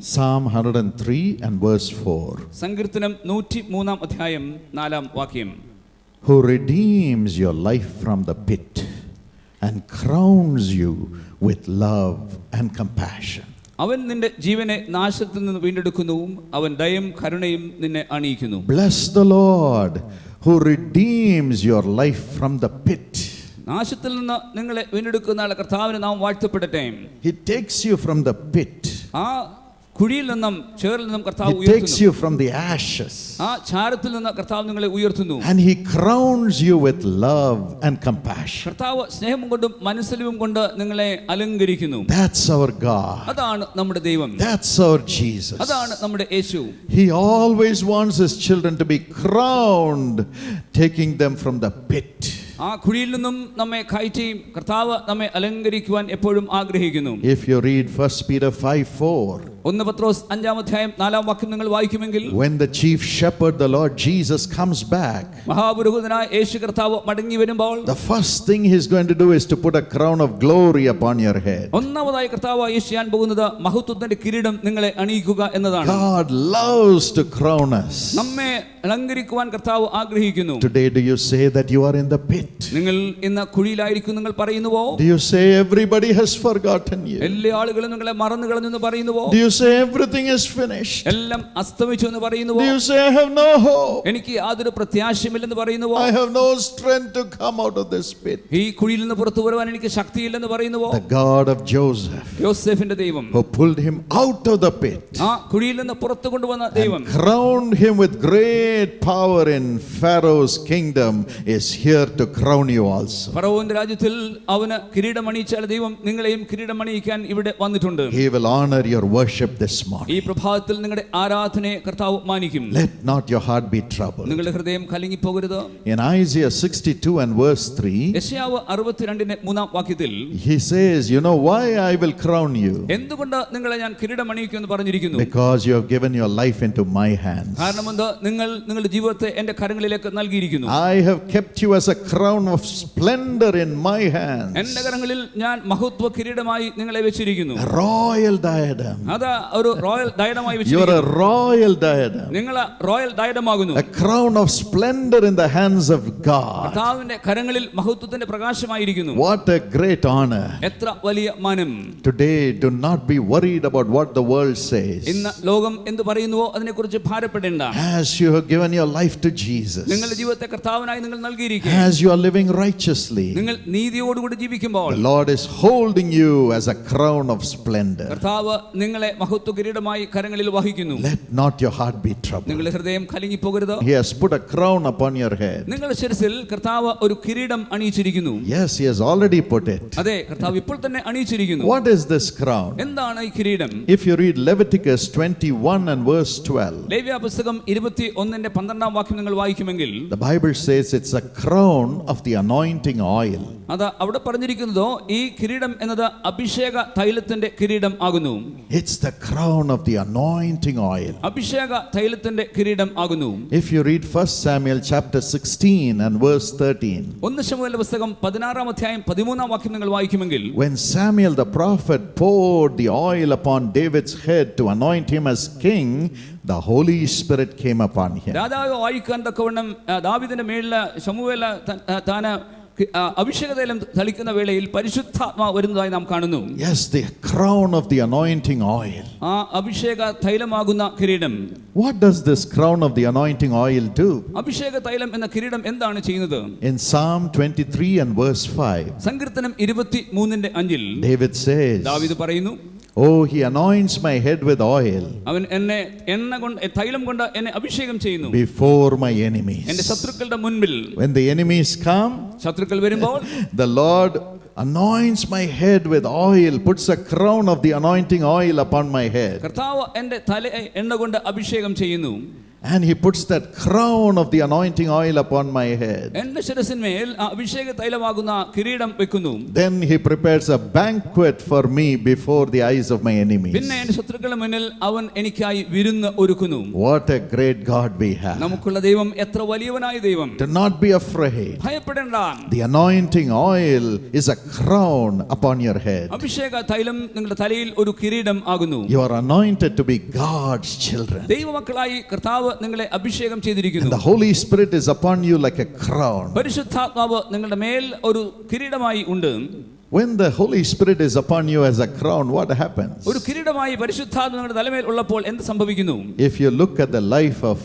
Psalm 103 and verse 4 സങ്കീർത്തനം നൂറ്റി മൂന്നാം അധ്യായം നാലാം വാക്യം Who redeems your life from the pit and crowns you with love and compassion. അവൻ നിന്റെ ജീവനെ നാശത്തിൽ നിന്ന് വീണ്ടെടുക്കുന്നുവും അവൻ ദയം കരുണയും നിന്നെ അണിയിക്കുന്നു Bless the Lord who redeems your life from the pit. നാശത്തിൽ നിന്ന് നിങ്ങളെ വീണ്ടെടുക്കുന്ന ആളെ കർത്താവിന് നാം വാഴ്ത്തപ്പെടട്ടെ He takes you from the pit. ആ കുഴിയിൽ നിന്നും ചേറിൽ നിന്നും കർത്താവ് He takes ഉയർത്തുന്നു you from the ashes. ആ ചാരത്തിൽ നിന്ന് കർത്താവ് നിങ്ങളെ ഉയർത്തുന്നു And he crowns you with love and compassion. കർത്താവ് സ്നേഹം കൊണ്ടും മനസ്സിലും കൊണ്ട് നിങ്ങളെ അലങ്കരിക്കുന്നു That's our God. അതാണ് നമ്മുടെ ദൈവം That's our Jesus. അതാണ് നമ്മുടെ യേശു He always wants his children to be crowned, taking them from the pit. ആ കുഴിയിൽ നിന്നും നമ്മെ കയറ്റി കർത്താവ് നമ്മെ അലങ്കരിക്കുവാൻ എപ്പോഴും ആഗ്രഹിക്കുന്നു If you read 1 Peter 5 4, ഒന്ന് പത്രോസ് അഞ്ചാം അധ്യായം നാലാം വാക്യം നിങ്ങൾ വായിക്കുമെങ്കിൽ when the chief shepherd, the Lord Jesus, comes back, മഹാപുരോഹിതനായ യേശു കർത്താവ് മടങ്ങി വരുമ്പോൾ the first thing he's going to do is to put a crown of glory upon your head. ഒന്നാമതായി കർത്താവ് യേശു ചെയ്യാൻ പോകുന്നത് മഹത്വത്തിന്റെ കിരീടം നിങ്ങളെ അണിയിക്കുക എന്നതാണ് God loves to crown us. നമ്മെ അലങ്കരിക്കുവാൻ കർത്താവ് ആഗ്രഹിക്കുന്നു Today, do you say that you are in the pit? നിങ്ങൾ ഇന്ന് കുഴിയിലായിരിക്കും നിങ്ങൾ പറയുന്നുവോ Do you say everybody has forgotten you? എല്ലാ ആളുകളും നിങ്ങളെ മറന്നു കളഞ്ഞെന്ന് പറയുന്നുവോ Do you say everything is finished? എല്ലാം അസ്തമിച്ചു എന്ന് പറയുന്നുവോ Do you say I have no hope? എനിക്ക് യാതൊരു പ്രത്യാശയുമില്ലെന്ന് പറയുന്നുവോ I have no strength to come out of this pit? ഈ കുഴിയിൽ നിന്ന് പുറത്തു വരുവാൻ എനിക്ക് ശക്തിയില്ലെന്ന് പറയുന്നുവോ The God of Joseph, യോസെഫിന്റെ ദൈവം who pulled him out of the pit, ആ കുഴിയിൽ നിന്ന് പുറത്തു കൊണ്ടുവന്ന ദൈവം crowned him with great power in Pharaoh's kingdom, is here to crown you also. ഫറവോന്റെ രാജ്യത്തിൽ അവന് കിരീടമണിയിച്ചാൽ ദൈവം നിങ്ങളെയും കിരീടമണിയിക്കാൻ ഇവിടെ വന്നിട്ടുണ്ട് He will honor your worship this ഈ morning. പ്രഭാതത്തിൽ നിങ്ങളുടെ ആരാധനയെ കർത്താവ് മാനിക്കും Let not your heart be troubled. നിങ്ങളുടെ ഹൃദയം കലങ്ങിപ്പോകരുത് In Isaiah 62 and verse 3, യശയാവ് അറുപത്തിരണ്ടിന്റെ മൂന്നാം വാക്യത്തിൽ he says, You know why I will crown you? എന്തുകൊണ്ട് നിങ്ങളെ ഞാൻ കിരീടമണിയിക്കും എന്ന് പറഞ്ഞിരിക്കുന്നു Because you have given your life into my hands. കാരണം എന്ത് നിങ്ങൾ നിങ്ങളുടെ ജീവിതത്തെ എന്റെ കരങ്ങളിലേക്ക് നൽകിയിരിക്കുന്നു I have kept you as a crown of splendor in my hands. എന്റെ കരങ്ങളിൽ ഞാൻ മഹത്വ കിരീടമായി നിങ്ങളെ വെച്ചിരിക്കുന്നു A royal diadem. അത് ഒരു റോയൽ ഡയഡമായി You are വെച്ചിരിക്കുന്നു a royal diadem. നിങ്ങൾ royal ഡയഡമാകുന്നു A crown of splendor in the hands of God. കർത്താവിന്റെ കരങ്ങളിൽ മഹത്വത്തിന്റെ പ്രകാശമായിരിക്കുന്നു What a great honor. എത്ര വലിയ മാനം Today, do not be worried about what the world says. ഇന്ന് ലോകം എന്ത് പറയുന്നുവോ അതിനെക്കുറിച്ച് ഭാരപ്പെടേണ്ട As you have given your life to Jesus, നിങ്ങളുടെ ജീവിതത്തെ കർത്താവിനായി നിങ്ങൾ നൽകിയിരിക്കുക as you are living righteously, നിങ്ങൾ നീതിയോടുകൂടി ജീവിക്കുമ്പോൾ the Lord is holding you as a crown of splendor. കർത്താവ് നിങ്ങളെ മഹത്വ കിരീടമായി കരങ്ങളിൽ വഹിക്കുന്നു Let not your heart be troubled. നിങ്ങളുടെ ഹൃദയം കലങ്ങിപ്പോകരുത് He has put a crown upon your head. നിങ്ങളുടെ ശിരസിൽ കർത്താവ് ഒരു കിരീടം അണിയിച്ചിരിക്കുന്നു Yes, He has already put it. അതെ കർത്താവ് ഇപ്പോൾ തന്നെ അണിയിച്ചിരിക്കുന്നു What is this crown? എന്താണ് ഈ കിരീടം If you read Leviticus 21 and verse 12, ലേവ്യ പുസ്തകം ഇരുപത്തി ഒന്നിന്റെ പന്ത്രണ്ടാം വാക്യം നിങ്ങൾ വായിക്കുമെങ്കിൽ the Bible says it's a crown of the anointing oil. അത് അവിടെ പറഞ്ഞിരിക്കുന്നതോ ഈ കിരീടം എന്നത് അഭിഷേക തൈലത്തിന്റെ കിരീടം ആകുന്നു It's the crown of the anointing oil. അഭിഷേക തൈലത്തിന്റെ കിരീടം ആകുന്നു If you read 1 Samuel chapter 16 and verse 13, ഒന്ന് ശമുവേലിന്റെ പുസ്തകം പതിനാറാം അധ്യായം പതിമൂന്നാം വാക്യം നിങ്ങൾ വായിക്കുമെങ്കിൽ when Samuel the prophet poured the oil upon David's head to anoint him as king, the Holy Spirit came upon him. രാജാവ് വായിക്കാൻ തക്കവണ്ണം ആ, ദാവീദിന്റെ മേളില് ശമുവേല ത- അഭിഷേകതൈലം തളിക്കുന്ന വേളയിൽ പരിശുദ്ധാത്മാവ് വരുന്നതായി നാം കാണുന്നു. Yes the crown of the anointing oil ആ അഭിഷേക തൈലമാകുന്ന കിരീടം. What does this crown of the anointing oil do? അഭിഷേക തൈലം എന്ന കിരീടം എന്താണ് ചെയ്യുന്നത്? ഇൻ സാം 23 ആൻഡ് വേഴ്സ് 5 സങ്കീർത്തനം 23 ന്റെ 5 ൽ ഡേവിഡ് സേസ് ദാവീദ് പറയുന്നു Oh, he anoints my head with oil അവൻ എന്നെ എണ്ണ കൊണ്ട് തൈലം കൊണ്ട് എന്നെ അഭിഷേകം ചെയ്യുന്നു before my എന്റെ enemies. ശത്രുക്കളുടെ മുൻപിൽ When the enemies come, ശത്രുക്കൾ വരുമ്പോൾ the Lord anoints my head with oil, puts a crown of the anointing oil upon my head. കർത്താവ് എന്റെ തല എണ്ണ കൊണ്ട് അഭിഷേകം ചെയ്യുന്നു and he puts that crown of the anointing oil upon my head. എന്റെ ശിരസിന്മേൽ ആ അഭിഷേക തൈലമാകുന്ന കിരീടം വെക്കുന്നു Then he prepares a banquet for me before the eyes of my enemies. പിന്നെ എന്റെ ശത്രുക്കളുടെ മുന്നിൽ അവൻ എനിക്കായി വിരുന്ന് ഒരുക്കുന്നു What a great God we have. നമുക്കുള്ള ദൈവം എത്ര വലിയവനായ ദൈവം Do not be afraid. ഭയപ്പെടേണ്ട The anointing oil is a crown upon your head. അഭിഷേക തൈലം നിങ്ങളുടെ തലയിൽ ഒരു കിരീടം ആകുന്നു You are anointed to be God's children. ദൈവമക്കളായി കർത്താവ് നിങ്ങളെ അഭിഷേകം And ചെയ്തിരിക്കുന്നു the Holy Spirit is upon you like a crown. പരിശുദ്ധാത്മാവ് നിങ്ങളുടെ മേൽ ഒരു കിരീടമായി ഉണ്ട് When the Holy Spirit is upon you as a crown, what happens? ഒരു കിരീടമായി പരിശുദ്ധാത്മ നിങ്ങളുടെ തലമേൽ ഉള്ളപ്പോൾ എന്ത് സംഭവിക്കുന്നു If you look at the life of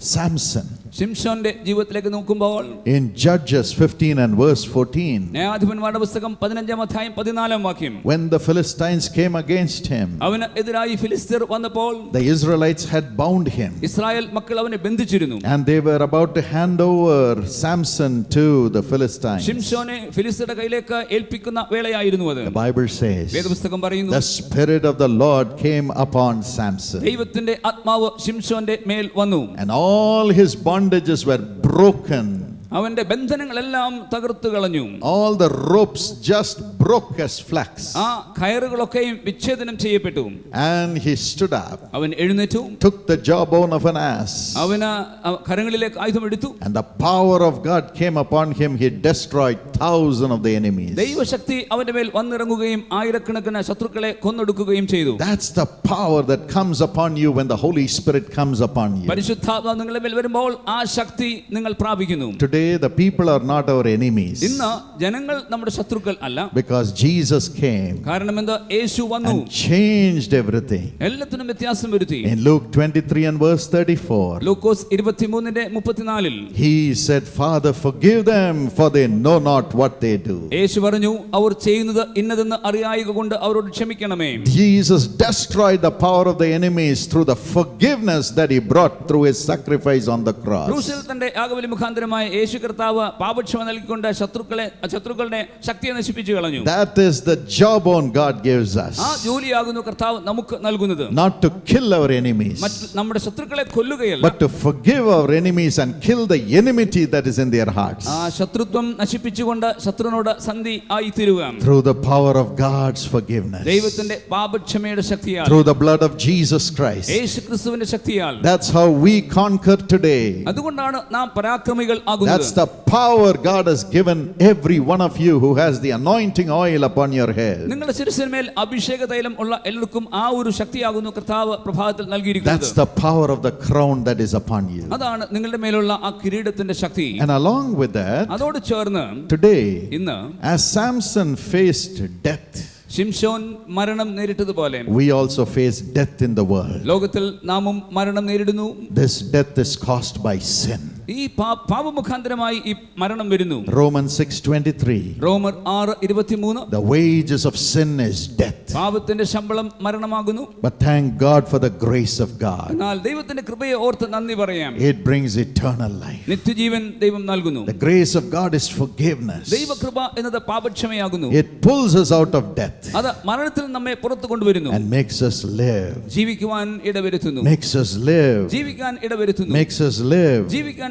Samson ശിംഷോന്റെ ജീവിതത്തിലേക്ക് നോക്കുമ്പോൾ in Judges 15 and verse 14, ന്യായാധിപന്മാരുടെ പുസ്തകം പതിനഞ്ചാം അധ്യായം പതിനാലാം വാക്യം when the Philistines came against him, അവന് എതിരായി ഫിലിസ്തീർ വന്നപ്പോൾ the Israelites had bound him Israel മക്കൾ അവനെ ബന്ധിച്ചിരുന്നു and they were about to hand over Samson to the Philistines. ഷിംഷോനെ ഫിലിസ്തീരുടെ കയ്യിലേക്ക് ഏൽപ്പിക്കുന്ന വേളയായിരുന്നു അത് The Bible says, വേദപുസ്തകം പറയുന്നു the Spirit of the Lord came upon Samson, ദൈവത്തിന്റെ ആത്മാവ് ഷിംഷോന്റെ മേൽ വന്നു and all his bondages were broken. അവന്റെ ബന്ധനങ്ങളെല്ലാം തകർത്തു കളഞ്ഞു All the ropes just broke as flax. ആ കയറുകളൊക്കെയും വിച്ഛേദനം ചെയ്യപ്പെട്ടു And he stood up, അവൻ എഴുന്നേറ്റു took the jawbone of an ass, അവന് ആ കരങ്ങളിലേക്ക് ആയുധം എടുത്തു and the power of God came upon him. He destroyed thousands of the enemies. ദൈവശക്തി അവന്റെ മേൽ വന്നിറങ്ങുകയും ആയിരക്കണക്കിന് ശത്രുക്കളെ കൊന്നൊടുക്കുകയും ചെയ്തു That's the power that comes upon you when the Holy Spirit comes upon you. പരിശുദ്ധാത്മാവ് നിങ്ങളുടെ മേൽ വരുമ്പോൾ ആ ശക്തി നിങ്ങൾ പ്രാപിക്കുന്നു Today, the people are not our enemies ഇന്ന് ജനങ്ങൾ നമ്മുടെ ശത്രുക്കൾ അല്ല because Jesus came കാരണം എന്താ യേശു വന്നു and changed everything. എല്ലാത്തിനും വ്യത്യാസം വരുത്തി In Luke 23 and verse 34, Lukose ഇരുപത്തിമൂന്നിന്റെ മുപ്പത്തിനാലിൽ he said, Father, forgive them, for they know not what they do. യേശു പറഞ്ഞു അവർ ചെയ്യുന്നത് ഇന്നതെന്ന് അറിയായിക കൊണ്ട് അവരോട് ക്ഷമിക്കണമേ Jesus destroyed the power of the enemies through the forgiveness that he brought through his sacrifice on the cross. ക്രൂശിൽ തന്റെ യാഗബലി മുഖാന്തരമായ യേശു കർത്താവ് പാപക്ഷമ നൽകിക്കൊണ്ട് ശത്രുക്കളെ ശത്രുക്കളുടെ ശക്തിയെ നശിപ്പിച്ചു കളഞ്ഞു That is the job on God gives us. ആ ജോലിയാകുന്നു കർത്താവ് നമുക്ക് നൽകുന്നത് not to kill our enemies, നമ്മുടെ ശത്രുക്കളെ കൊല്ലുകയല്ല but to forgive our enemies and kill the enmity that is in their hearts ആ ശത്രുത്വം നശിപ്പിച്ചുകൊണ്ട് ശത്രുവിനോട് സന്ധി ആയി തീരുക through the power of God's forgiveness, ദൈവത്തിന്റെ പാപക്ഷമയുടെ ശക്തിയാൽ through the blood of Jesus Christ. യേശുക്രിസ്തുവിന്റെ ശക്തിയാൽ That's how we conquer today. അതുകൊണ്ടാണ് നാം പരാക്രമികൾ ആകുന്നത് That's the power God has given every one of you who has the anointing oil upon your head. നിങ്ങളുടെ ശിരസിന്മേൽ അഭിഷേക തൈലം ഉള്ള എല്ലാവർക്കും ആ ഒരു ശക്തിയാകുന്നു കർത്താവ് പ്രഭാതത്തിൽ That's നൽകിയിരിക്കുന്നത് the power of the crown that is upon you. അതാണ് നിങ്ങളുടെ മേലുള്ള ആ കിരീടത്തിന്റെ ശക്തി And along with that, അതോട് ചേർന്ന് today, ഇന്ന് as Samson faced death, ശിംഷോൻ മരണം നേരിട്ടതുപോലെ we also face death in the world. ലോകത്തിൽ നാമും മരണം നേരിടുന്നു This death is caused by sin. ഈ പാ- പാപമുഖാന്തരമായി ഈ മരണം വരുന്നു Romans 6:23. റോമർ ആറ് ഇരുപത്തിമൂന്ന് The wages of sin is death. പാപത്തിന്റെ ശമ്പളം മരണമാകുന്നു But thank God for the grace of God. എന്നാൽ ദൈവത്തിന്റെ കൃപയെ ഓർത്ത് നന്ദി പറയാം It brings eternal life. നിത്യജീവൻ ദൈവം നൽകുന്നു The grace of God is forgiveness. ദൈവകൃപ എന്നത് പാപക്ഷമയാകുന്നു It pulls us out of death അത് മരണത്തിൽ നമ്മെ പുറത്തു കൊണ്ടുവരുന്നു and makes us live. ജീവിക്കുവാൻ ഇടവരുത്തുന്നു Makes us live. ജീവിക്കാൻ ഇടവരുത്തുന്നു Makes us live. ജീവിക്കാൻ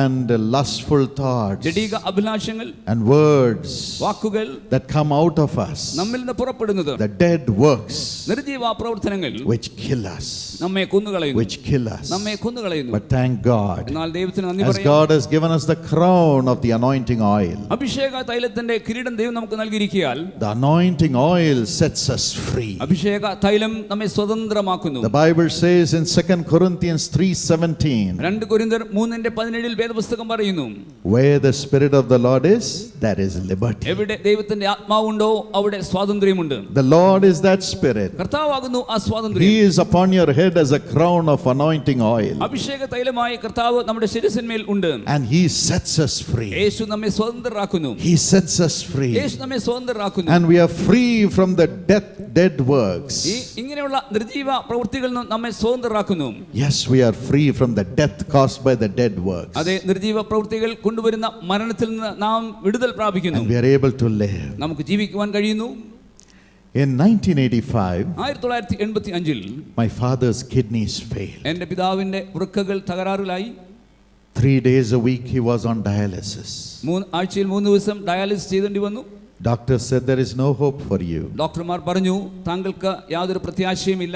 and lustful thoughts ജഡീക അഭിലാഷങ്ങൾ and words വാക്കുകൾ that come out of us. നമ്മിൽ നിന്ന് പുറപ്പെടുന്നത് The dead works നിർജീവ പ്രവർത്തനങ്ങൾ which kill us, നമ്മെ കൊന്നുകളയുന്നു which kill us. നമ്മെ കൊന്നുകളയുന്നു But thank God, എന്നാൽ ദൈവത്തിന് നന്ദി as പറയാം God has given us the crown of the anointing oil, അഭിഷേക തൈലത്തിന്റെ കിരീടം ദൈവം നമുക്ക് നൽകിയിരിക്കിയാൽ the anointing oil sets us free. അഭിഷേക തൈലം നമ്മെ സ്വതന്ത്രമാക്കുന്നു The Bible says in 2 Corinthians 3:17, രണ്ട് കൊരിന്തർ മൂന്നിന്റെ പതിനേഴിൽ വേദപുസ്തകം പറയുന്നു Where the Spirit of the Lord is, there is liberty. എവിടെ ദൈവത്തിന്റെ ആത്മാവുണ്ടോ അവിടെ സ്വാതന്ത്ര്യമുണ്ട് The Lord is that Spirit. കർത്താവാകുന്നു ആ സ്വാതന്ത്ര്യം He is upon your head as a crown of anointing oil, അഭിഷേക തൈലമായി കർത്താവ് നമ്മുടെ ശിരസിന്മേൽ ഉണ്ട് and He sets us free. യേശു നമ്മെ സ്വതന്ത്രരാക്കുന്നു He sets us free, യേശു നമ്മെ സ്വതന്ത്രരാക്കുന്നു and we are free from the death, dead works. ഈ ഇങ്ങനെയുള്ള നിർജീവ പ്രവൃത്തികളിൽ നിന്ന് നമ്മെ സ്വതന്ത്രരാക്കുന്നു Yes, we are free from the death caused by the dead works, അതെ നിർജീവ പ്രവൃത്തികൾ കൊണ്ടുവരുന്ന മരണത്തിൽ നിന്ന് നാം വിടുതൽ പ്രാപിക്കുന്നു we are able to live. നമുക്ക് ജീവിക്കുവാൻ കഴിയുന്നു In 1985, ആയിരത്തി തൊള്ളായിരത്തി എൺപത്തി അഞ്ചിൽ my father's kidneys failed. എന്റെ പിതാവിന്റെ വൃക്കകൾ തകരാറിലായി Three days a week he was on dialysis. മൂന്ന് ആഴ്ചയിൽ മൂന്ന് ദിവസം ഡയാലിസിസ് ചെയ്തേണ്ടി വന്നു Doctor said there is no hope for you. ഡോക്ടർമാർ പറഞ്ഞു താങ്കൾക്ക് യാതൊരു പ്രത്യാശയുമില്ല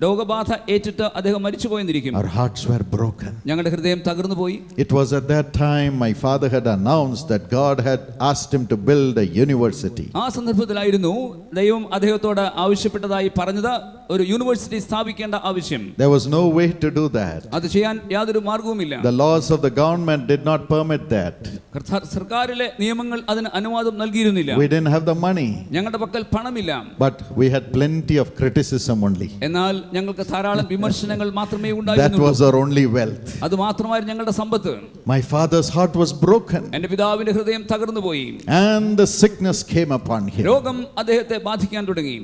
രോഗബാധ ഏറ്റിട്ട് അദ്ദേഹം മരിച്ചു പോയെന്നിരിക്കും Our hearts were broken. ഞങ്ങളുടെ ഹൃദയം തകർന്നു പോയി It was at that time my father had announced that God had asked him to build a university. ആ സന്ദർഭത്തിലായിരുന്നു ദൈവം അദ്ദേഹത്തോട് ആവശ്യപ്പെട്ടതായി പറഞ്ഞത് ഒരു യൂണിവേഴ്സിറ്റി സ്ഥാപിക്കേണ്ട ആവശ്യം There was no way to do that. അത് ചെയ്യാൻ യാതൊരു മാർഗവുമില്ല The laws of the government did not permit that. കർത്താ- സർക്കാരിലെ നിയമങ്ങൾ അതിന് അനുവാദം നൽകിയിരുന്നില്ല We didn't have the money, ഞങ്ങളുടെ പക്കൽ പണമില്ല but we had plenty of criticism only. എന്നാൽ ഞങ്ങൾക്ക് ധാരാളം വിമർശനങ്ങൾ മാത്രമേ That ഉണ്ടായിരുന്നുള്ളൂ was our only wealth. അത് മാത്രമായിരുന്നു ഞങ്ങളുടെ സമ്പത്ത് My father's heart was broken, എന്റെ പിതാവിന്റെ ഹൃദയം തകർന്നു പോയി and the sickness came upon him. രോഗം അദ്ദേഹത്തെ ബാധിക്കാൻ തുടങ്ങി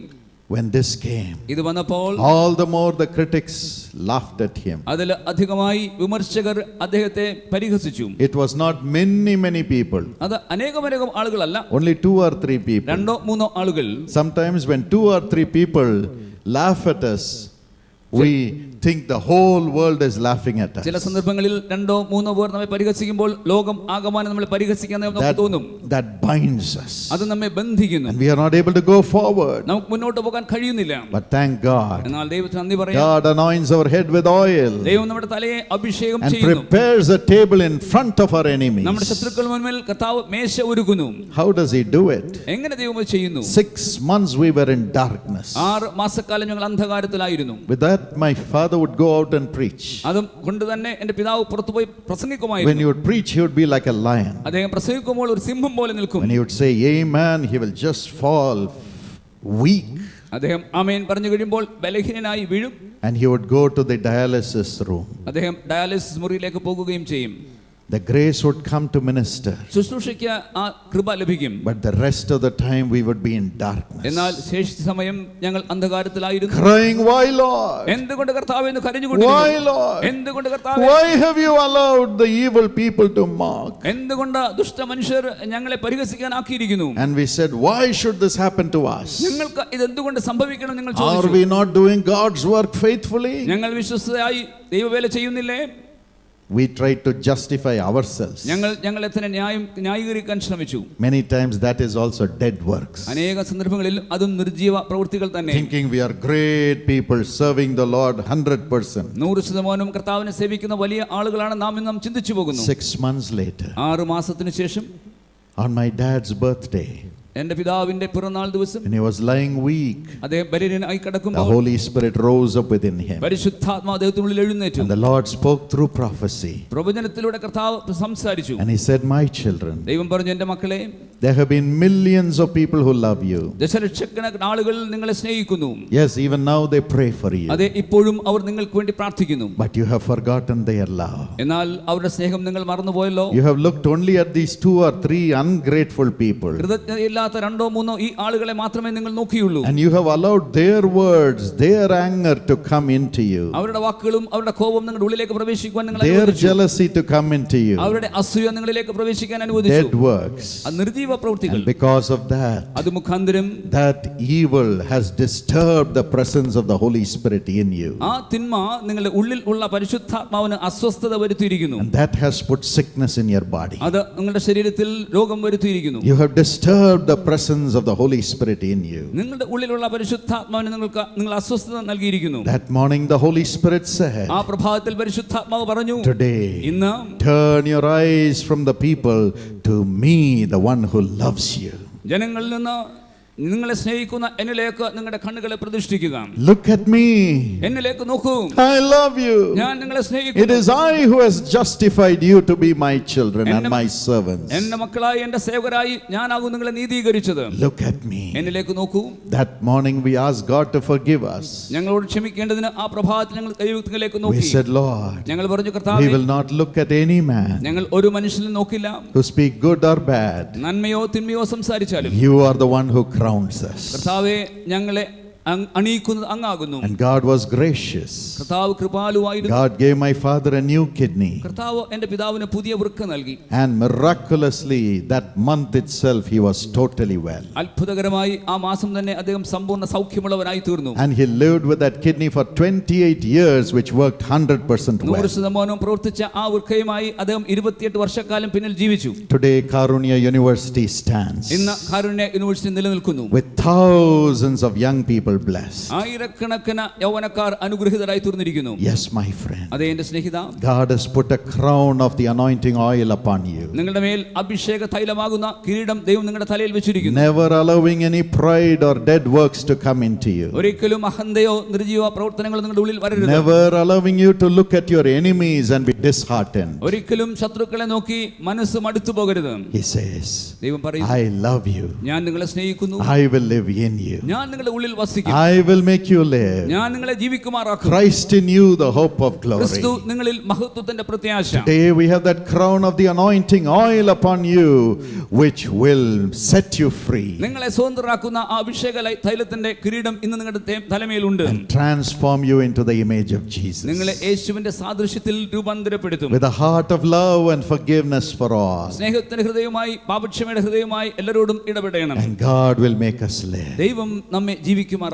When this came, ഇത് വന്നപ്പോൾ all the more the critics laughed at him. അതിൽ അധികമായി വിമർശകർ അദ്ദേഹത്തെ പരിഹസിച്ചു It was not many, many people, അത് അനേകമനേകം ആളുകളല്ല only two or three people. രണ്ടോ മൂന്നോ ആളുകൾ Sometimes, when two or three people laugh at us, we think the whole world is laughing at ചില us. സന്ദർഭങ്ങളിൽ രണ്ടോ മൂന്നോ പേർ നമ്മെ പരിഹസിക്കുമ്പോൾ ലോകം ആകമാനം നമ്മളെ പരിഹസിക്കാൻ നമുക്ക് That, തോന്നും that binds us, അത് നമ്മെ ബന്ധിക്കുന്നു and we are not able to go forward. നമുക്ക് മുന്നോട്ട് പോകാൻ കഴിയുന്നില്ല But thank God, എന്നാൽ ദൈവത്തിന് നന്ദി പറയാം God anoints our head with oil ദൈവം നമ്മുടെ തലയെ അഭിഷേകം and ചെയ്യുന്നു prepares a table in front of our നമ്മുടെ enemies. ശത്രുക്കൾ മുൻപിൽ കർത്താവ് മേശ ഒരുക്കുന്നു How does He do it? എങ്ങനെ ദൈവം അത് ചെയ്യുന്നു Six months we were in darkness. ആറ് മാസക്കാലം ഞങ്ങൾ അന്ധകാരത്തിലായിരുന്നു With that, my father would go out and preach. അതും കൊണ്ട് തന്നെ എന്റെ പിതാവ് പുറത്തുപോയി When പ്രസംഗിക്കുമായിരുന്നു he would preach, he would be like a lion. അദ്ദേഹം പ്രസംഗിക്കുമ്പോൾ ഒരു സിംഹം പോലെ നിൽക്കും When he would say, Amen, he will just fall weak. അദ്ദേഹം ആമേൻ പറഞ്ഞു കഴിയുമ്പോൾ ബലഹീനനായി വീഴും And he would go to the dialysis room. അദ്ദേഹം ഡയാലിസിസ് മുറിയിലേക്ക് പോകുകയും ചെയ്യും The grace would come to minister. ശുശ്രൂഷയ്ക്ക് ആ കൃപ ലഭിക്കും But the rest of the time, we would be in darkness. എന്നാൽ ശേഷിച്ച സമയം ഞങ്ങൾ അന്ധകാരത്തിലായിരുന്നു Crying, Why, Lord? എന്തുകൊണ്ട് കർത്താവ് എന്ന് Why, കരഞ്ഞുകൊണ്ടിരുന്നു Lord? എന്തുകൊണ്ട് കർത്താവ് Why have you allowed the evil people to mock? എന്തുകൊണ്ട് ദുഷ്ട മനുഷ്യർ ഞങ്ങളെ പരിഹസിക്കാൻ ആക്കിയിരിക്കുന്നു And we said, Why should this happen to us? ഞങ്ങൾക്ക് ഇത് എന്തുകൊണ്ട് സംഭവിക്കണം നിങ്ങൾ Are ചോദിച്ചു we not doing God's work faithfully? ഞങ്ങൾ വിശ്വസ്തയായി ദൈവവേല ചെയ്യുന്നില്ലേ We try to justify ourselves. ഞങ്ങൾ ഞങ്ങളെ തന്നെ ന്യായം ന്യായീകരിക്കാൻ ശ്രമിച്ചു Many times that is also dead works. അനേക സന്ദർഭങ്ങളിൽ അതും നിർജീവ പ്രവൃത്തികൾ തന്നെ Thinking we are great people serving the Lord 100%. നൂറ് ശതമാനം കർത്താവിനെ സേവിക്കുന്ന വലിയ ആളുകളാണ് നാം ഇന്ന് നാം ചിന്തിച്ചു പോകുന്നു Six months later, ആറ് മാസത്തിന് ശേഷം on my dad's birthday, എന്റെ പിതാവിന്റെ പിറന്നാൾ ദിവസം when he was lying weak, അദ്ദേഹം ബലിരനായി the കിടക്കുമ്പോൾ Holy Spirit rose up within him. പരിശുദ്ധാത്മാ അദ്ദേഹത്തിനുള്ളിൽ എഴുന്നേറ്റു And the Lord spoke through prophecy. പ്രവചനത്തിലൂടെ കർത്താവ് സംസാരിച്ചു And he said, My children, ദൈവം പറഞ്ഞു എന്റെ മക്കളെ there have been millions of people who love you. ദശലക്ഷക്കണക്കിന് ആളുകൾ നിങ്ങളെ സ്നേഹിക്കുന്നു Yes, even now they pray for you. അതെ ഇപ്പോഴും അവർ നിങ്ങൾക്ക് വേണ്ടി പ്രാർത്ഥിക്കുന്നു But you have forgotten their love. എന്നാൽ അവരുടെ സ്നേഹം നിങ്ങൾ മറന്നുപോയല്ലോ You have looked only at these two or three ungrateful people. കൃതജ്ഞതയില്ലാത്ത രണ്ടോ മൂന്നോ ഈ ആളുകളെ മാത്രമേ നിങ്ങൾ നോക്കിയുള്ളൂ And you have allowed their words, their anger to come into you, അവരുടെ വാക്കുകളും അവരുടെ കോപം നിങ്ങളുടെ ഉള്ളിലേക്ക് പ്രവേശിക്കുവാൻ നിങ്ങൾ their അനുവദിച്ചു jealousy to come into you. അവരുടെ അസൂയ നിങ്ങളിലേക്ക് പ്രവേശിക്കാൻ അനുവദിച്ചു Dead works. അത് നിർജീവ പ്രവൃത്തികൾ And because of that, അത് മുഖാന്തരം that evil has disturbed the presence of the Holy Spirit in you. ആ തിന്മ നിങ്ങളുടെ ഉള്ളിൽ ഉള്ള പരിശുദ്ധാത്മാവിന് അസ്വസ്ഥത വരുത്തിയിരിക്കുന്നു And that has put sickness in your body. അത് നിങ്ങളുടെ ശരീരത്തിൽ രോഗം വരുത്തിയിരിക്കുന്നു You have disturbed the presence of the Holy Spirit in you. നിങ്ങളുടെ ഉള്ളിലുള്ള പരിശുദ്ധാത്മാവിന് നിങ്ങൾക്ക് നിങ്ങൾ അസ്വസ്ഥത നൽകിയിരിക്കുന്നു That morning, the Holy Spirit said, ആ പ്രഭാതത്തിൽ പരിശുദ്ധാത്മാവ് പറഞ്ഞു Today, ഇന്ന് turn your eyes from the people to me, the one who loves you. ജനങ്ങളിൽ നിന്ന് നിങ്ങളെ സ്നേഹിക്കുന്ന എന്നിലേക്ക് നിങ്ങളുടെ കണ്ണുകളെ പ്രതിഷ്ഠിക്കുക. ലുക്ക് അറ്റ് മീ എന്നിലേക്ക് നോക്കൂ. ഐ ലവ് യു ഞാൻ നിങ്ങളെ സ്നേഹിക്കുന്നു. It is I who has justified you to be my children and my servants എന്റെ മക്കളായി എന്റെ സേവകരായി ഞാൻ ആകും നിങ്ങളെ നീതീകരിച്ചത്. ലുക്ക് അറ്റ് മീ എന്നിലേക്ക് നോക്കൂ. That morning we ask God to forgive us. ഞങ്ങളോട് ക്ഷമിക്കേണ്ടതിന് ആ പ്രഭാതത്തിൽ ഞങ്ങൾ ദൈവത്തിലേക്ക് നോക്കി. വി സെഡ് ലോർഡ് ഞങ്ങൾ പറഞ്ഞു കർത്താവേ we will not look at any man ഞങ്ങൾ ഒരു മനുഷ്യനെ നോക്കില്ല. To speak good or bad നന്മയോ തിന്മയോ സംസാരിച്ചാലും you are the one who cry crowns us. കർത്താവെ ഞങ്ങളെ അങ് അണിയിക്കുന്നത് അങ്ങാകുന്നു And God was gracious. കർത്താവ് കൃപാലുവായിരുന്നു God gave my father a new kidney. കർത്താവ് എന്റെ പിതാവിന് പുതിയ വൃക്ക നൽകി And miraculously, that month itself, he was totally well. അത്ഭുതകരമായി ആ മാസം തന്നെ അദ്ദേഹം സമ്പൂർണ്ണ സൗഖ്യമുള്ളവനായി തീർന്നു And he lived with that kidney for 28 years, which worked 100% നൂറ് well. ശതമാനവും പ്രവർത്തിച്ച ആ വൃക്കയുമായി അദ്ദേഹം ഇരുപത്തിയെട്ട് വർഷക്കാലം പിന്നിൽ ജീവിച്ചു Today, Karunya University stands ഇന്ന് കാരുണ്യ യൂണിവേഴ്സിറ്റി നിലനിൽക്കുന്നു with thousands of young people blessed. ആയിരക്കണക്കിന് യൗവനക്കാർ അനുഗ്രഹീതരായി തീർന്നിരിക്കുന്നു Yes, my friend. അതേ എന്റെ സ്നേഹിത God has put a crown of the anointing oil upon you, നിങ്ങളുടെ മേൽ അഭിഷേക തൈലമാകുന്ന കിരീടം ദൈവം നിങ്ങളുടെ തലയിൽ വെച്ചിരിക്കുന്നു never allowing any pride or dead works to come into you, ഒരിക്കലും അഹന്തയോ നിർജീവ പ്രവർത്തനങ്ങളോ നിങ്ങളുടെ ഉള്ളിൽ വരരുത് never allowing you to look at your enemies and be disheartened. ഒരിക്കലും ശത്രുക്കളെ നോക്കി മനസ്സ് മടുത്തു പോകരുത് He says, ദൈവം പറയും I love you, ഞാൻ നിങ്ങളെ സ്നേഹിക്കുന്നു I will live in you, ഞാൻ നിങ്ങളുടെ ഉള്ളിൽ വസിക്കും I will make you live. ഞാൻ നിങ്ങളെ ജീവിക്കുമാറാക്കും Christ in you, the hope of glory. ക്രിസ്തു നിങ്ങളിൽ മഹത്വത്തിന്റെ പ്രത്യാശ Today we have that crown of the anointing oil upon you, which will set you free നിങ്ങളെ സ്വതന്ത്രരാക്കുന്ന ആ അഭിഷേക ലൈ- തൈലത്തിന്റെ കിരീടം ഇന്ന് നിങ്ങളുടെ തേ- തലമേലുണ്ട് and transform you into the image of Jesus. നിങ്ങളെ യേശുവിന്റെ സാദൃശ്യത്തിൽ രൂപാന്തരപ്പെടുത്തും With a heart of love and forgiveness for all. സ്നേഹത്തിന്റെ ഹൃദയവുമായി പാപക്ഷമയുടെ ഹൃദയവുമായി എല്ലാവരോടും ഇടപെടണം And God will make us live. ദൈവം നമ്മെ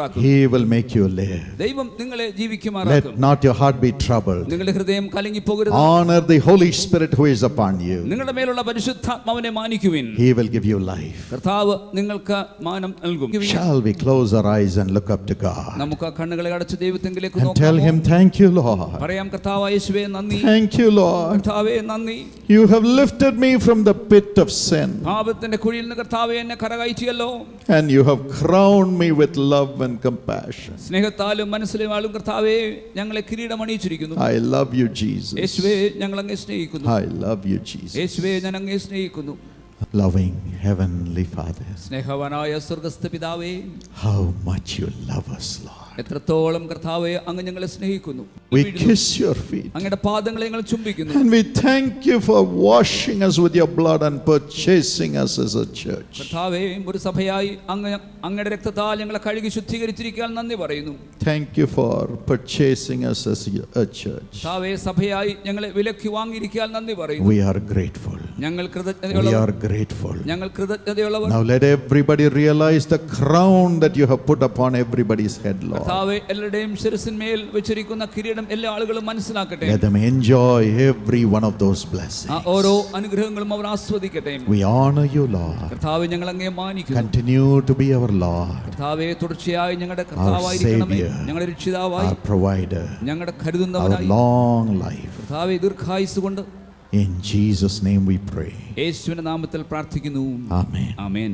ജീവിക്കുമാറാക്കും He will make you live. ദൈവം നിങ്ങളെ ജീവിക്കുമാറാക്കും Let not your heart be troubled. നിങ്ങളുടെ ഹൃദയം കലങ്ങിപ്പോകരുത് Honor the Holy Spirit who is upon you. നിങ്ങളുടെ മേലുള്ള പരിശുദ്ധാത്മാവിനെ മാനിക്കുവിൻ He will give you life. കർത്താവ് നിങ്ങൾക്ക് മാനം നൽകും Shall we close our eyes and look up to God നമുക്ക് ആ കണ്ണുകളെ അടച്ച് ദൈവത്തെങ്കിലേക്ക് and tell നോക്കാം Him, Thank you, Lord. പറയാം കർത്താവ് യേശുവേ നന്ദി Thank you, Lord. കർത്താവേ നന്ദി You have lifted me from the pit of sin പാപത്തിന്റെ കുഴിയിൽ നിന്ന് കർത്താവെ എന്നെ കരകയറ്റിയല്ലോ and you have crowned me with love and compassion. സ്നേഹത്താലും മനസ്സിലും ആളും കർത്താവെ ഞങ്ങളെ കിരീടമണിയിച്ചിരിക്കുന്നു I love you, Jesus. യേശുവേ ഞങ്ങൾ അങ്ങേ സ്നേഹിക്കുന്നു I love you, Jesus. യേശുവേ ഞാൻ അങ്ങേ സ്നേഹിക്കുന്നു Loving Heavenly Father, സ്നേഹവാനായ സ്വർഗസ്ഥ പിതാവേ how much you love us, Lord. എത്രത്തോളം കർത്താവെ അങ്ങ് ഞങ്ങളെ സ്നേഹിക്കുന്നു We വീഴുന്നു. kiss your feet അങ്ങയുടെ പാദങ്ങളെ ഞങ്ങൾ ചുംബിക്കുന്നു and we thank you for washing us with your blood and purchasing us as a church. കർത്താവേ ഒരു സഭയായി അങ്ങ് അങ്ങയുടെ രക്തത്താൽ ഞങ്ങളെ കഴുകി ശുദ്ധീകരിച്ചിരിക്കാൻ നന്ദി പറയുന്നു Thank you for purchasing us as a church. കർത്താവേ സഭയായി ഞങ്ങളെ വിലക്കി വാങ്ങിയിരിക്കാൻ നന്ദി പറയുന്നു We are grateful. ഞങ്ങൾ We കൃതജ്ഞതയുള്ളവർ are grateful. ഞങ്ങൾ കൃതജ്ഞതയുള്ളവർ Now let everybody realize the crown that you have put upon everybody's head, Lord. കർത്താവെ എല്ലാവരുടെയും ശിരസിന്മേൽ വെച്ചിരിക്കുന്ന കിരീടം എല്ലാ ആളുകളും മനസ്സിലാക്കട്ടെ. Let them enjoy every one of those ആ blessings. ഓരോ അനുഗ്രഹങ്ങളും അവർ ആസ്വദിക്കട്ടെ. We honor you, Lord. കർത്താവെ ഞങ്ങൾ അങ്ങേ മാനിക്കുന്നു Continue to be our Lord, കർത്താവേ തുടർച്ചയായി ഞങ്ങളുടെ കർത്താവായിരിക്കണമേ. ഞങ്ങളുടെ രക്ഷിതാവായി. Our provider, ഞങ്ങളുടെ our കരുതുന്നവനായി long life. കർത്താവേ ദീർഘായുസ് കൊണ്ട് In Jesus' name we pray. യേശുവിന്റെ നാമത്തിൽ പ്രാർത്ഥിക്കുന്നു. ആമേൻ ആമേൻ.